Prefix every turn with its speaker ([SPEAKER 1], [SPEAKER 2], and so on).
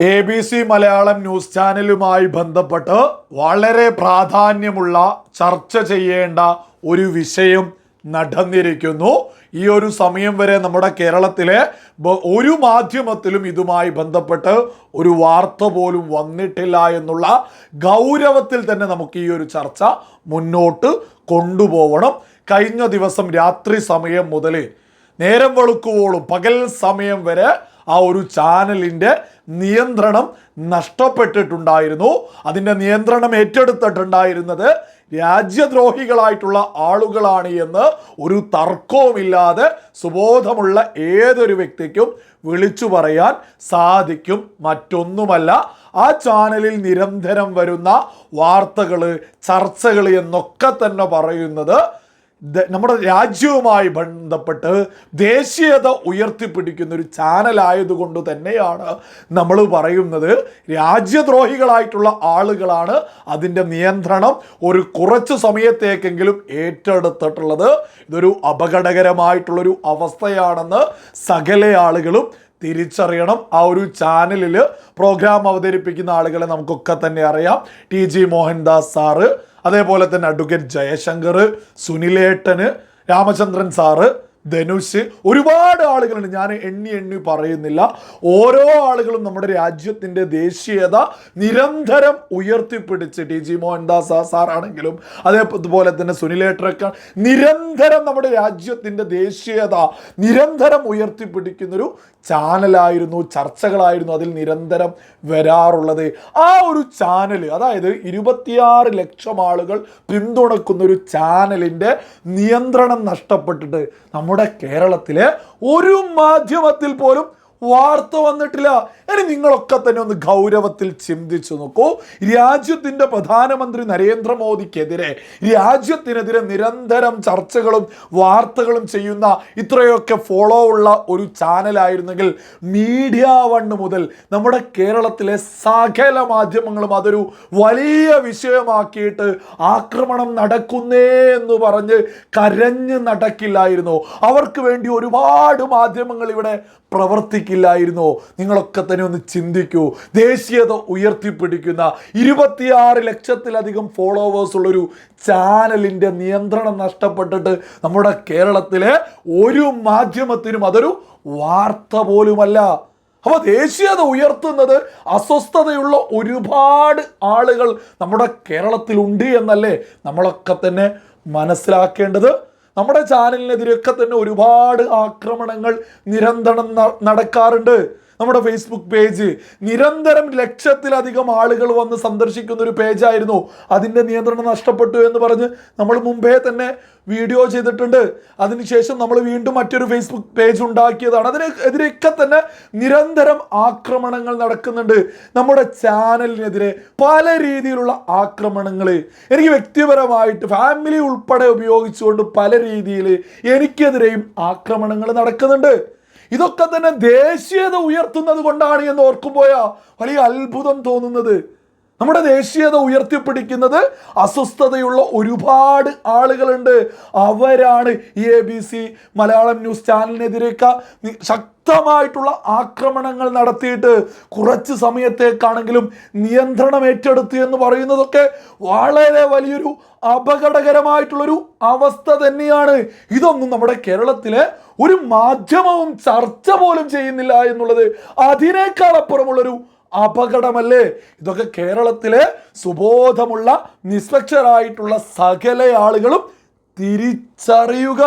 [SPEAKER 1] A B C Malayalam news ചാനലുമായി ബന്ധപ്പെട്ട് വളരെ പ്രാധാന്യമുള്ള ചർച്ച ചെയ്യേണ്ട ഒരു വിഷയം നടന്നിരിക്കുന്നു. ഈ ഒരു സമയം വരെ നമ്മുടെ കേരളത്തിലെ ഒരു മാധ്യമത്തിലും ഇതുമായി ബന്ധപ്പെട്ട് ഒരു വാർത്ത പോലും വന്നിട്ടില്ല എന്നുള്ള ഗൗരവത്തിൽ തന്നെ നമുക്ക് ഈ ഒരു ചർച്ച മുന്നോട്ട് കൊണ്ടുപോകണം കഴിഞ്ഞ ദിവസം രാത്രി സമയം മുതൽ നേരം വെളുക്കുവോളും പകൽ സമയം വരെ ആ ഒരു ചാനലിന്റെ നിയന്ത്രണം നഷ്ടപ്പെട്ടിട്ടുണ്ടായിരുന്നു. അതിന്റെ നിയന്ത്രണം ഏറ്റെടുത്തിട്ടുണ്ടായിരുന്നത് രാജ്യദ്രോഹികളായിട്ടുള്ള ആളുകളാണ് എന്ന് ഒരു തർക്കവുമില്ലാതെ സുബോധമുള്ള ഏതൊരു വ്യക്തിക്കും വിളിച്ചു പറയാൻ സാധിക്കും. മറ്റൊന്നുമല്ല ആ ചാനലിൽ നിരന്തരം വരുന്ന വാർത്തകൾ ചർച്ചകൾ എന്നൊക്കെ തന്നെ പറയുന്നത് നമ്മുടെ രാജ്യവുമായി ബന്ധപ്പെട്ട് ദേശീയത ഉയർത്തിപ്പിടിക്കുന്ന ഒരു ചാനലായതുകൊണ്ട് തന്നെയാണ് നമ്മൾ പറയുന്നത്. രാജ്യദ്രോഹികളായിട്ടുള്ള ആളുകളാണ് അതിന്റെ നിയന്ത്രണം ഒരു കുറച്ച് സമയത്തേക്കെങ്കിലും ഏറ്റെടുത്തിട്ടുള്ളത്. ഇതൊരു അപകടകരമായിട്ടുള്ളൊരു അവസ്ഥയാണെന്ന് സകല ആളുകളും തിരിച്ചറിയണം. ആ ഒരു ചാനലിൽ പ്രോഗ്രാം അവതരിപ്പിക്കുന്ന ആളുകളെ നമുക്കൊക്കെ തന്നെ അറിയാം. ടി ജി മോഹൻദാസ് സാറ് അതേപോലെ തന്നെ അഡ്വക്കേറ്റ് ജയശങ്കർ സുനിലേട്ടന് രാമചന്ദ്രൻ സാറ് ധനുഷ് ഒരുപാട് ആളുകളുണ്ട്. ഞാൻ എണ്ണി എണ്ണി പറയുന്നില്ല. ഓരോ ആളുകളും നമ്മുടെ രാജ്യത്തിന്റെ ദേശീയത നിരന്തരം ഉയർത്തിപ്പിടിച്ച് ടി ജി മോഹൻദാസ് സാർ സാറാണെങ്കിലും അതേപോലെ തന്നെ സുനിലേട്ടറൊക്കെ നിരന്തരം നമ്മുടെ രാജ്യത്തിന്റെ ദേശീയത നിരന്തരം ഉയർത്തിപ്പിടിക്കുന്നൊരു ചാനലായിരുന്നു ചർച്ചകളായിരുന്നു അതിൽ നിരന്തരം വരാറുള്ളത്. ആ ഒരു ചാനൽ അതായത് ഇരുപത്തിയാറ് ലക്ഷം ആളുകൾ പിന്തുണക്കുന്ന ഒരു ചാനലിന്റെ നിയന്ത്രണം നഷ്ടപ്പെട്ടിട്ട് നമ്മുടെ കേരളത്തിലെ ഒരു മാധ്യമത്തിൽ പോലും വാർത്ത വന്നിട്ടില്ല. ഇനി നിങ്ങളൊക്കെ തന്നെ ഒന്ന് ഗൗരവത്തിൽ ചിന്തിച്ചു നോക്കൂ. രാജ്യത്തിന്റെ പ്രധാനമന്ത്രി നരേന്ദ്രമോദിക്കെതിരെ രാജ്യത്തിനെതിരെ നിരന്തരം ചർച്ചകളും വാർത്തകളും ചെയ്യുന്ന ഇത്രയൊക്കെ ഫോളോ ഉള്ള ഒരു ചാനലായിരുന്നെങ്കിൽ മീഡിയ വൺ മുതൽ നമ്മുടെ കേരളത്തിലെ സകല മാധ്യമങ്ങളും അതൊരു വലിയ വിഷയമാക്കിയിട്ട് ആക്രമണം നടക്കുന്നേ എന്ന് പറഞ്ഞ് കരഞ്ഞ് നടക്കില്ലായിരുന്നു. അവർക്ക് വേണ്ടി ഒരുപാട് മാധ്യമങ്ങൾ ഇവിടെ പ്രവർത്തിക്കില്ലായിരുന്നോ നിങ്ങളൊക്കെ തന്നെ ഒന്ന് ചിന്തിക്കൂ. ദേശീയത ഉയർത്തിപ്പിടിക്കുന്ന ഇരുപത്തിയാറ് ലക്ഷത്തിലധികം ഫോളോവേഴ്സ് ഉള്ളൊരു ചാനലിന്റെ നിയന്ത്രണം നഷ്ടപ്പെട്ടിട്ട് നമ്മുടെ കേരളത്തിലെ ഒരു മാധ്യമത്തിനും അതൊരു വാർത്ത പോലുമല്ല. അപ്പോൾ ദേശീയത ഉയർത്തുന്നത് അസ്വസ്ഥതയുള്ള ഒരുപാട് ആളുകൾ നമ്മുടെ കേരളത്തിലുണ്ട് എന്നല്ലേ നമ്മളൊക്കെ തന്നെ മനസ്സിലാക്കേണ്ടത്. നമ്മുടെ ചാനലിനെതിരെയൊക്കെ തന്നെ ഒരുപാട് ആക്രമണങ്ങൾ നിരന്തരം നടക്കാറുണ്ട്. നമ്മുടെ ഫേസ്ബുക്ക് പേജ് നിരന്തരം ലക്ഷത്തിലധികം ആളുകൾ വന്ന് സന്ദർശിക്കുന്ന ഒരു പേജായിരുന്നു അതിന്റെ നിയന്ത്രണം നഷ്ടപ്പെട്ടു എന്ന് പറഞ്ഞ് നമ്മൾ മുമ്പേ തന്നെ വീഡിയോ ചെയ്തിട്ടുണ്ട്. അതിനുശേഷം നമ്മൾ വീണ്ടും മറ്റൊരു ഫേസ്ബുക്ക് പേജ് ഉണ്ടാക്കിയതാണ്. അതിനെതിരെയൊക്കെ തന്നെ നിരന്തരം ആക്രമണങ്ങൾ നടക്കുന്നുണ്ട്. നമ്മുടെ ചാനലിനെതിരെ പല രീതിയിലുള്ള ആക്രമണങ്ങൾ എനിക്ക് വ്യക്തിപരമായിട്ട് ഫാമിലി ഉൾപ്പെടെ ഉപയോഗിച്ചുകൊണ്ട് പല രീതിയിൽ എനിക്കെതിരെയും ആക്രമണങ്ങൾ നടക്കുന്നുണ്ട്. ഇതൊക്കെ തന്നെ ദേശീയത ഉയർത്തുന്നത് കൊണ്ടാണ് എന്ന് ഓർക്കുമ്പോയാ വലിയ അത്ഭുതം തോന്നുന്നത്. നമ്മുടെ ദേശീയത ഉയർത്തിപ്പിടിക്കുന്നത് അസ്വസ്ഥതയുള്ള ഒരുപാട് ആളുകളുണ്ട്. അവരാണ് A B C Malayalam news ചാനലിനെതിരെയൊക്കെ ശക്തമായിട്ടുള്ള ആക്രമണങ്ങൾ നടത്തിയിട്ട് കുറച്ച് സമയത്തേക്കാണെങ്കിലും നിയന്ത്രണം ഏറ്റെടുത്തു എന്ന് പറയുന്നതൊക്കെ വളരെ വലിയൊരു അപകടകരമായിട്ടുള്ളൊരു അവസ്ഥ തന്നെയാണ്. ഇതൊന്നും നമ്മുടെ കേരളത്തിലെ ഒരു മാധ്യമവും ചർച്ച പോലും ചെയ്യുന്നില്ല എന്നുള്ളത് അതിനേക്കാൾ അപ്പുറമുള്ളൊരു അപകടമല്ലേ? ഇതൊക്കെ കേരളത്തിലെ സുബോധമുള്ള നിഷ്പക്ഷരായിട്ടുള്ള സകല ആളുകളും തിരിച്ചറിയുക.